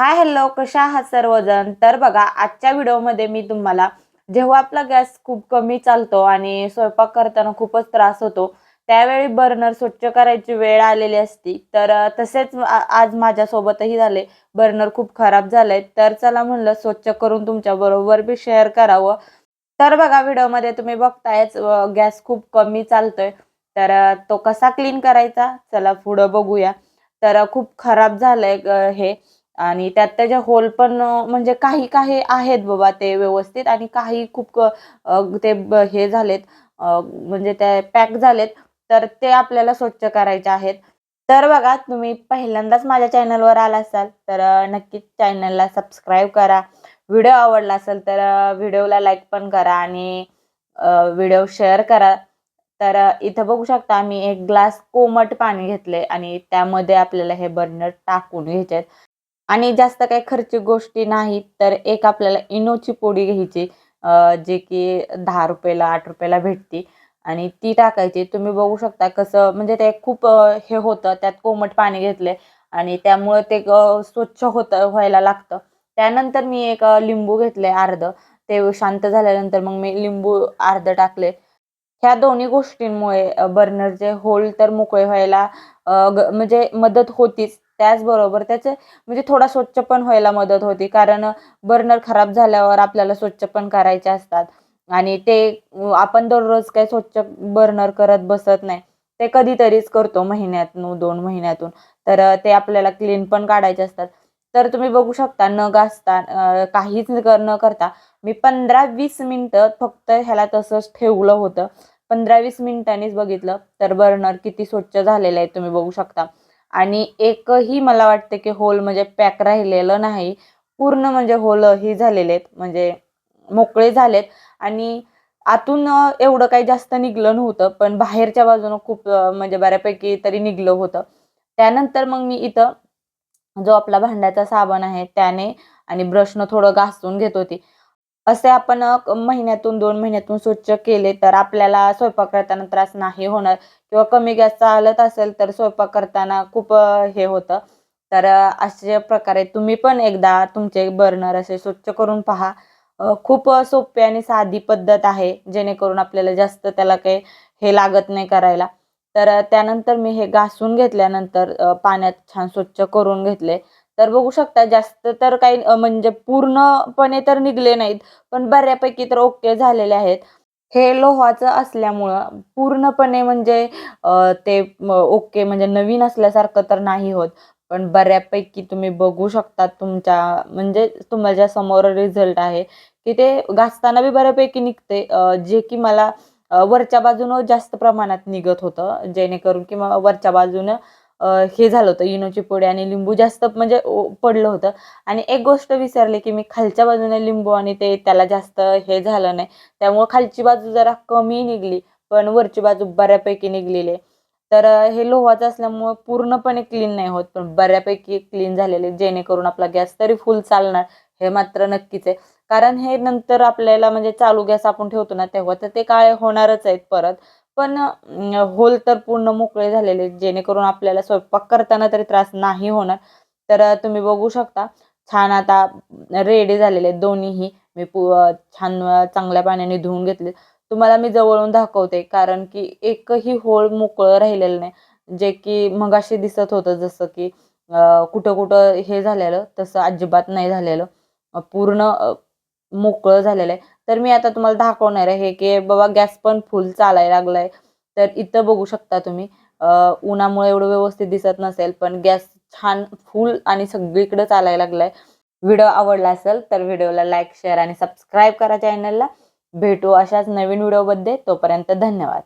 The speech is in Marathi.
हाय हॅलो कशा आहात सर्वजण? तर बघा आजच्या व्हिडिओमध्ये मी तुम्हाला जेव्हा आपला गॅस खूप कमी चालतो आणि स्वयंपाक करताना खूपच त्रास होतो त्यावेळी बर्नर स्वच्छ करायची वेळ आलेली असती. तर तसेच आज माझ्यासोबतही झाले. बर्नर खूप खराब झाले तर चला म्हणलं स्वच्छ करून तुमच्या बरोबर बी शेअर करावं. तर बघा व्हिडिओमध्ये तुम्ही बघतायच गॅस खूप कमी चालतोय. तर तो कसा क्लीन करायचा? चला पुढं बघूया. तर खूप खराब झालंय हे. आणि त्यात त्याचे होल पण म्हणजे काही काही आहेत बाबा ते व्यवस्थित आणि काही खूप ते हे झालेत म्हणजे ते पॅक झालेत तर ते आपल्याला स्वच्छ करायचे आहेत. तर बघा तुम्ही पहिल्यांदाच माझ्या चॅनलवर आला असाल तर नक्कीच चॅनलला सबस्क्राईब करा. व्हिडिओ आवडला असेल तर व्हिडिओला लाईक पण करा आणि व्हिडिओ शेअर करा. तर इथं बघू शकता आम्ही एक ग्लास कोमट पाणी घेतले आणि त्यामध्ये आपल्याला हे बर्नर टाकून घ्यायचे आहेत. आणि जास्त काही खर्चिक गोष्टी नाहीत तर एक आपल्याला इनोची पोडी घ्यायची जे की दहा रुपयाला आठ रुपयाला भेटते. आणि ती टाकायची. तुम्ही बघू शकता कसं म्हणजे ते खूप हे होतं त्यात कोमट पाणी घेतले आणि त्यामुळे ते स्वच्छ होतं व्हायला लागतं. त्यानंतर मी एक लिंबू घेतले अर्ध. ते शांत झाल्यानंतर मग मी लिंबू अर्ध टाकले ह्या दोन्ही गोष्टींमुळे बर्नरचे होल तर मोकळे व्हायला ग- म्हणजे मदत होतीच. त्याचबरोबर त्याचे म्हणजे थोडा स्वच्छ पण व्हायला मदत होती. कारण बर्नर खराब झाल्यावर आपल्याला स्वच्छ पण करायचे असतात. आणि ते आपण दररोज काही स्वच्छ बर्नर करत बसत नाही. ते कधीतरीच करतो महिन्यातून दोन महिन्यातून. तर ते आपल्याला क्लीन पण काढायचे असतात. तर तुम्ही बघू शकता न घासता काहीच न करता मी पंधरा वीस मिनटं फक्त ह्याला तसंच ठेवलं होतं. पंधरा वीस मिनिटांनीच बघितलं. तर बर्नर किती स्वच्छ झालेलं आहे तुम्ही बघू शकता. आणि एकही मला वाटते की होल म्हणजे पॅक राहिलेलं नाही. पूर्ण म्हणजे होल ही झालेले आहेत. म्हणजे मोकळे झालेत. आणि आतून एवढं काही जास्त निघलं नव्हतं पण बाहेरच्या बाजूनं खूप म्हणजे बऱ्यापैकी तरी निघलं होतं. त्यानंतर मग मी इथं जो आपला भांड्याचा साबण आहे त्याने आणि ब्रशनं थोडं घासून घेत होती. असे आपण महिन्यातून दोन महिन्यातून स्वच्छ केले तर आपल्याला स्वयंपाक करताना त्रास नाही होणार. किंवा कमी गॅस चालत असेल तर स्वयंपाक करताना खूप हे होतं. तर अशा प्रकारे तुम्ही पण एकदा तुमचे बर्नर असे स्वच्छ करून पहा. खूप सोपी आणि साधी पद्धत आहे जेणेकरून आपल्याला जास्त त्याला काही हे लागत नाही करायला. तर त्यानंतर मी हे घासून घेतल्यानंतर पाण्यात छान स्वच्छ करून घेतले. तर बघू शकता जास्त तर काही म्हणजे पूर्णपणे तर निघले नाहीत पण बऱ्यापैकी तर ओके झालेले आहेत. हे लोहाचं असल्यामुळं पूर्णपणे म्हणजे ते ओके म्हणजे नवीन असल्यासारखं तर नाही होत. पण बऱ्यापैकी तुम्ही बघू शकता तुमच्या म्हणजे तुमच्यासमोर रिझल्ट आहे की ते घासताना बी बऱ्यापैकी निघते. जे की मला वरच्या बाजूनं जास्त प्रमाणात निघत होतं जेणेकरून की मग वरच्या बाजूनं हे झालं होतं इनोची पोळी आणि लिंबू जास्त म्हणजे पडलं होतं. आणि एक गोष्ट विसरली की मी खालच्या बाजूने लिंबू आणि ते त्याला जास्त हे झालं नाही. त्यामुळे खालची बाजू जरा कमी निघली पण वरची बाजू बऱ्यापैकी निघलेली. आहे तर हे लोहाचं असल्यामुळं पूर्णपणे क्लीन नाही होत पण बऱ्यापैकी क्लीन झालेले जेणेकरून आपला गॅस तरी फुल चालणार हे मात्र नक्कीच आहे. कारण हे नंतर आपल्याला म्हणजे चालू गॅस आपण ठेवतो ना तेव्हा तर ते काळे होणारच आहेत परत. पण होल तर पूर्ण मोकळे झालेले जेणेकरून आपल्याला स्वयंपाक करताना तरी त्रास नाही होणार. तर तुम्ही बघू शकता. छान आता रेडी झालेले आहेत दोन्हीही. मी पु छान चांगल्या पाण्याने धुवून घेतले. तुम्हाला मी जवळून दाखवते कारण की एकही होळ मोकळं राहिलेलं नाही. जे की मगाशी दिसत होतं जसं की कुठं कुठं हे झालेलं तसं अजिबात नाही झालेलं. पूर्ण मोकळं झालेलं आहे. तर मी आता तुम्हाला दाखवणार आहे की बाबा गॅस पण फुल चालायला लागलाय. तर इथं बघू शकता तुम्ही उन्हामुळे एवढं व्यवस्थित दिसत नसेल पण गॅस छान फुल आणि सगळीकडे चालायला लागलाय. व्हिडिओ आवडला असेल तर व्हिडिओला लाईक शेअर आणि सबस्क्राईब करा चॅनलला भेटू अशाच नवीन व्हिडिओमध्ये. तोपर्यंत धन्यवाद.